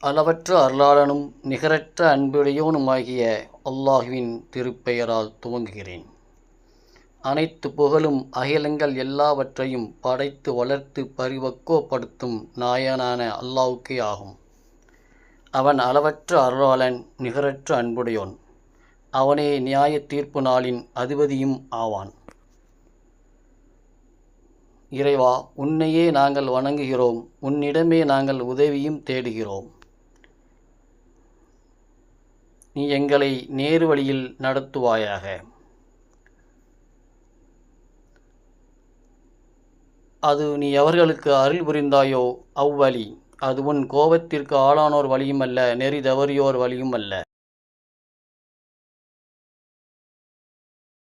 அளவற்ற அருளாளனும் நிகரற்ற அன்புடையோனுமாகிய அல்லாஹுவின் திருப்பெயரால் துவங்குகிறேன். அனைத்து புகழும் அகிலங்கள் எல்லாவற்றையும் படைத்து வளர்த்து பரிவக்குவப்படுத்தும் நாயனான அல்லாவுக்கே ஆகும். அவன் அளவற்ற அருளாளன் நிகரற்ற அன்புடையோன் அவனே நியாய தீர்ப்பு நாளின் அதிபதியும் ஆவான். இறைவா உன்னையே நாங்கள் வணங்குகிறோம். உன்னிடமே நாங்கள் உதவியும் தேடுகிறோம். நீ எங்களை நேரு வழியில் நடத்துவாயாக. அது நீ எவர்களுக்கு அருள் புரிந்தாயோ அவ்வழி. அது உன் கோபத்திற்கு ஆளானோர் வழியும் அல்ல நெறி தவறியோர் வழியும் அல்ல